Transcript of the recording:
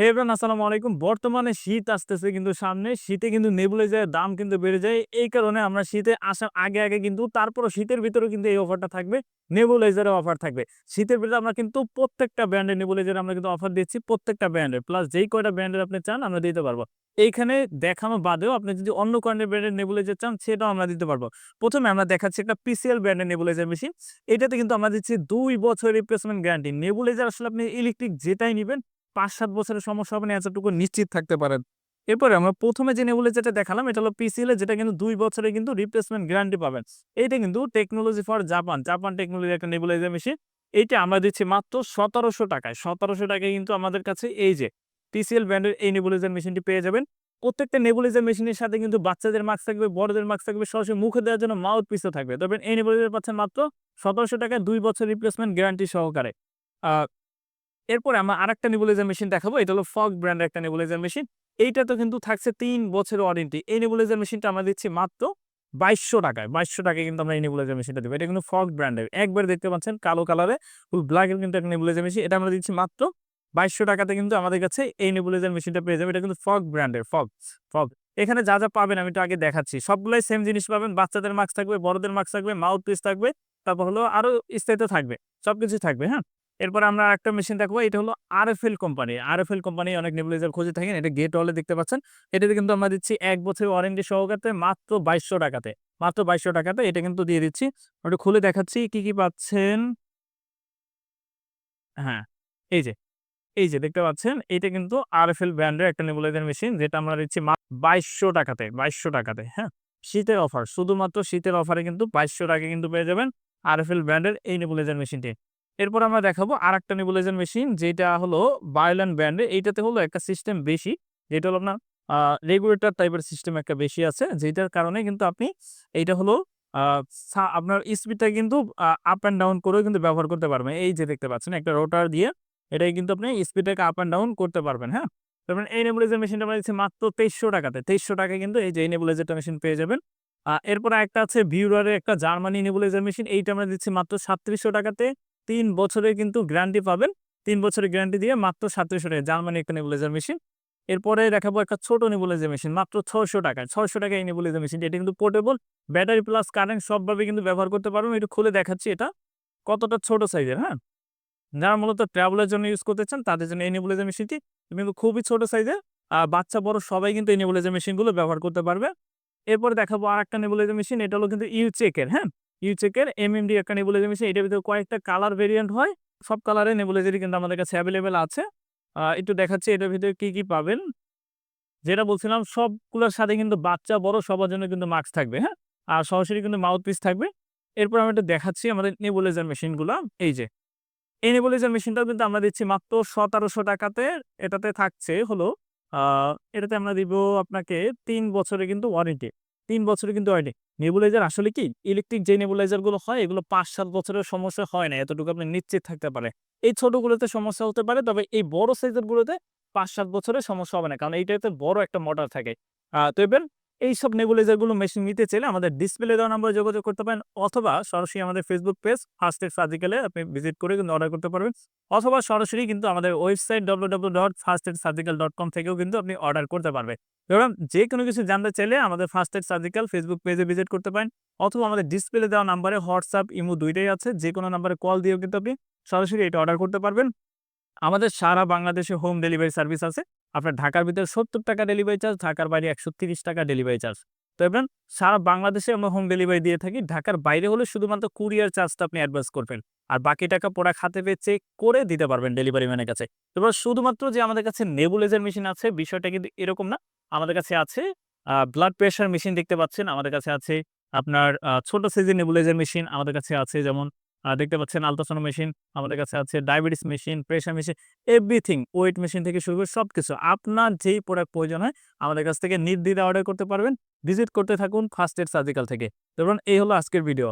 হে আসসালামু আলাইকুম। বর্তমানে শীত আসতেছে কিন্তু সামনে। শীতে কিন্তু নেবুলাইজারের দাম কিন্তু বেড়ে যায়। এই কারণে আমরা শীতে আসার আগে আগে কিন্তু তারপরও শীতের ভিতরে কিন্তু এই অফারটা থাকবে। নেবুলাইজারের অফার থাকবে। শীতের ভিতরে আমরা কিন্তু প্রত্যেকটা ব্র্যান্ডের নেবুলাইজার আমরা কিন্তু অফার দিচ্ছি প্রত্যেকটা ব্র্যান্ডের প্লাস যেই কয়টা ব্র্যান্ডের আপনি চান, আমরা দিতে পারব। এইখানে দেখানো বাদেও আপনি যদি অন্য কয়েকটা ব্র্যান্ডের নেবুলাইজার চান, সেটাও আমরা দিতে পারব। প্রথমে আমরা দেখাচ্ছি একটা পিসিএল ব্র্যান্ডের নেবুলাইজার মেশিন এটাতে কিন্তু আমরা দিচ্ছি দুই বছর রিপ্লেসমেন্ট গ্যারান্টি নেবুলাইজার আসলে আপনি ইলেকট্রিক যেটাই নেবেন পাঁচ সাত বছরের সমস্যা হবে না, এতটুকু নিশ্চিত থাকতে পারেন। এরপরে আমরা প্রথমে যে যেটা দেখালাম, এটা হলো পিসিএল যেটা কিন্তু দুই বছরে কিন্তু রিপ্লেসমেন্ট গ্যারান্টি পাবেন। এইটা কিন্তু technology for Japan Japan technology একটা নেবুলাইজার মেশিন এইটা আমরা দিচ্ছি মাত্র সতেরোশো টাকায়। সতেরোশো টাকায় কিন্তু আমাদের কাছে এই যে পিসিএল ব্র্যান্ডের এই নেবুলাইজার মেশিনটি পেয়ে যাবেন। প্রত্যেকটা নেবুলাইজার মেশিনের সাথে কিন্তু বাচ্চাদের মাস্ক থাকবে, বড়দের মাস্ক থাকবে, সরাসরি মুখে দেওয়ার জন্য মাউথ পিসও থাকবে। তবে এই নেবুলাইজার পাচ্ছেন মাত্র সতেরোশো টাকায় দুই বছর রিপ্লেসমেন্ট গ্যারান্টি সহকারে। এরপরে আমরা আরেকটা নেবুলাইজার মেশিন দেখাবো, এটা হলো ফগ ব্র্যান্ডের একটা নেবুলাইজার মেশিন এইটা তো কিন্তু থাকছে তিন বছরের ওয়ারেন্টি এই নেবুলাইজার মেশিনটা আমরা দিচ্ছি মাত্র বাইশশো টাকায়। বাইশশো টাকায় কিন্তু আমরা এই নেবুলাইজার মেশিনটা দেবো। এটা কিন্তু ফগ ব্র্যান্ডের একবার দেখতে পাচ্ছেন কালো কালারে ফুল ব্ল্যাকের কিন্তু একটা নেবুলাইজার মেশিন এটা আমরা দিচ্ছি মাত্র বাইশশো টাকাতে কিন্তু আমাদের কাছে এই নেবুলাইজার মেশিনটা পেয়ে যাবে এটা কিন্তু ফগ ব্র্যান্ডের ফগ ফগ এখানে যা যা পাবেন আমি তো আগে দেখাচ্ছি। সবগুলাই সেম জিনিস পাবেন। বাচ্চাদের মাস্ক থাকবে, বড়দের মাস্ক থাকবে মাউথ পিস থাকবে, তারপর হলো আরও স্থায়িত্ব থাকবে সবকিছু থাকবে হ্যাঁ? এরপর আমরা একটা মেশিন দেখব, এটা হলো আরএফএল কোম্পানি আরএফএল কোম্পানি অনেক নেবুলাইজার খুঁজে থাকেন, এটা গেট ওয়ালে দেখতে পাচ্ছেন। এটাতে কিন্তু আমরা দিচ্ছি এক বছর ওয়ারেন্টি সহকারে মাত্র বাইশশো টাকাতে, মাত্র বাইশশো টাকাতে এটা কিন্তু দিয়ে দিচ্ছি। ওটা খুলে দেখাচ্ছি, কি কি পাচ্ছেন? হ্যাঁ এই যে এই যে দেখতে পাচ্ছেন, এটা কিন্তু আরএফএল ব্র্যান্ডের একটা নেবুলাইজার মেশিন যেটা আমরা দিচ্ছি বাইশশো টাকাতে বাইশশো টাকাতে হ্যাঁ? শীতের অফার শুধুমাত্র শীতের অফারে কিন্তু বাইশশো টাকা কিন্তু পেয়ে যাবেন আরএফএল ব্র্যান্ডের এই নেবুলাইজার মেশিনটি এরপর আমরা দেখাবো আর একটা নেবুলাইজার মেশিন যেটা হলো বায়োল্যান্ড ব্র্যান্ডের এইটাতে হলো একটা সিস্টেম বেশি, যেটা হলো আপনার রেগুলেটর টাইপের সিস্টেম একটা বেশি আছে, যেটার কারণে কিন্তু আপনি এইটা হলো আপনার স্পিডটা কিন্তু আপ অ্যান্ড ডাউন করেও কিন্তু ব্যবহার করতে পারবেন। এই যে দেখতে পাচ্ছেন, একটা রোটার দিয়ে এটাই কিন্তু আপনি স্পিডটাকে আপ অ্যান্ড ডাউন করতে পারবেন হ্যাঁ? তারপরে এই নেবুলাইজার মেশিনটা আমরা দিচ্ছি মাত্র তেইশশো টাকাতে। তেইশশো টাকায় কিন্তু এই যে নেবুলাইজারটা মেশিন পেয়ে যাবেন। এরপর একটা আছে ভিউরারের একটা জার্মানি নেবুলাইজার মেশিন এইটা আমরা দিচ্ছি মাত্র সাতত্রিশশো টাকাতে। তিন বছরে কিন্তু গ্যারান্টি পাবেন। তিন বছরের গ্যারান্টি দিয়ে মাত্র সাতত্রিশশো টাকা জার্মানি একটা নেবুলাইজার মেশিন এরপরে দেখাবো একটা ছোট নেবুলাইজার মেশিন মাত্র ছশো টাকায়। ছশো টাকায় এই নেবুলাইজার মেশিন এটা কিন্তু পোর্টেবল ব্যাটারি প্লাস কারেন্ট সবভাবে কিন্তু ব্যবহার করতে পারবেন। একটু খুলে দেখাচ্ছি এটা। কতটা ছোট সাইজের হ্যাঁ? যারা মূলত ট্রাভেলের জন্য ইউজ করতে চান, তাদের জন্য এই নেবুলাইজার মেশিনটি কিন্তু খুবই ছোট সাইজের আর বাচ্চা, বড় সবাই কিন্তু এই নেবুলাইজার মেশিনগুলো ব্যবহার করতে পারবে। এরপরে দেখাবো আর একটা নেবুলাইজার মেশিন এটা হলো কিন্তু ইউচেকের হ্যাঁ? ইউচেকের এমএমডি একটা নেবুলাইজার মেশিন এটার ভিতরে কয়েকটা কালার ভেরিয়েন্ট হয়। সব কালারের নেবুলাইজারই কিন্তু আমাদের কাছে অ্যাভেলেবেল আছে। একটু দেখাচ্ছি এটার ভিতরে কি কি পাবেন। যেটা বলছিলাম, সবগুলোর সাথে কিন্তু বাচ্চা, বড়, সবার জন্য কিন্তু মাস্ক থাকবে হ্যাঁ? আর সরাসরি কিন্তু মাউথ পিস থাকবে। এরপর আমি একটু দেখাচ্ছি আমাদের নেবুলাইজার মেশিনগুলো এই যে, এই নেবুলাইজার মেশিনটাও কিন্তু আমরা দিচ্ছি মাত্র সতেরোশো টাকাতে। এটাতে থাকছে হলো এটাতে আমরা দিব আপনাকে তিন বছরে কিন্তু ওয়ারেন্টি তিন বছরে কিন্তু ওয়ারেন্টি নেবুলাইজার আসলে কি? ইলেকট্রিক যে নেবুলাইজারগুলো হয়, এগুলো পাঁচ সাত বছরের সমস্যা হয় না, এতটুকু আপনি নিশ্চিত থাকতে পারে। এই ছোটগুলোতে সমস্যা হতে পারে, তবে এই বড় সাইজের গুলোতে পাঁচ সাত বছরের সমস্যা হবে না, কারণ এইটাতে বড় একটা মোটর থাকে। তো এবার এইসব নেবুলাইজারগুলো মেশিন নিতে চাইলে আমাদের ডিসপ্লে দেওয়া নাম্বারে যোগাযোগ করতে পারেন অথবা সরাসরি আমাদের ফেসবুক পেজ ফার্স্ট এড সার্জিক্যালে আপনি ভিজিট করে কিন্তু অর্ডার করতে পারবেন। অথবা সরাসরি কিন্তু আমাদের website W W dot first aid surgical dot com থেকেও কিন্তু আপনি অর্ডার করতে পারবেন। এবং যে কোনো কিছু জানতে চাইলে আমাদের ফার্স্ট এড সার্জিক্যাল ফেসবুক পেজে ভিজিট করতে পারেন অথবা আমাদের ডিসপ্লে দেওয়া নাম্বারে হোয়াটসঅ্যাপ ইমো দুইটাই আছে যে কোনো নাম্বারে কল দিয়েও কিন্তু আপনি সরাসরি এটা অর্ডার করতে পারবেন। আমাদের সারা বাংলাদেশে হোম ডেলিভারি সার্ভিস আছে। আপনার ঢাকার ভিতরে সত্তর টাকা ডেলিভারি চার্জ ঢাকার বাইরে একশো টাকা ডেলিভারি চার্জ তো এবার সারা বাংলাদেশে আমরা হোম ডেলিভারি দিয়ে থাকি, ঢাকার বাইরে হলে শুধুমাত্র কুরিয়ার চার্জটা আপনি অ্যাডভান্স করবেন। আর বাকি টাকা পড়া খাতে পেয়ে চেক করে দিতে পারবেন ডেলিভারি ম্যানের কাছে। এবার শুধুমাত্র যে আমাদের কাছে নেবুলাইজার মেশিন আছে, বিষয়টা কিন্তু এরকম না। আমাদের কাছে আছে ব্লাড প্রেশার মেশিন দেখতে পাচ্ছেন। আমাদের কাছে আছে আপনার ছোট সাইজের নেবুলাইজার মেশিন আমাদের কাছে আছে যেমন দেখতে পাচ্ছেন আলট্রাসাউন্ড মেশিন আমাদের কাছে আছে diabetes machine pressure machine everything weight machine থেকে শুরু করে সব কিছু আপনার যেই প্রোডাক্ট প্রয়োজন হয়, আমাদের কাছ থেকে নির্দ্বিধা অর্ডার করতে পারবেন। ভিজিট করতে থাকুন ফার্স্ট এড সার্জিক্যাল থেকে। ধরুন এই হলো আজকের ভিডিও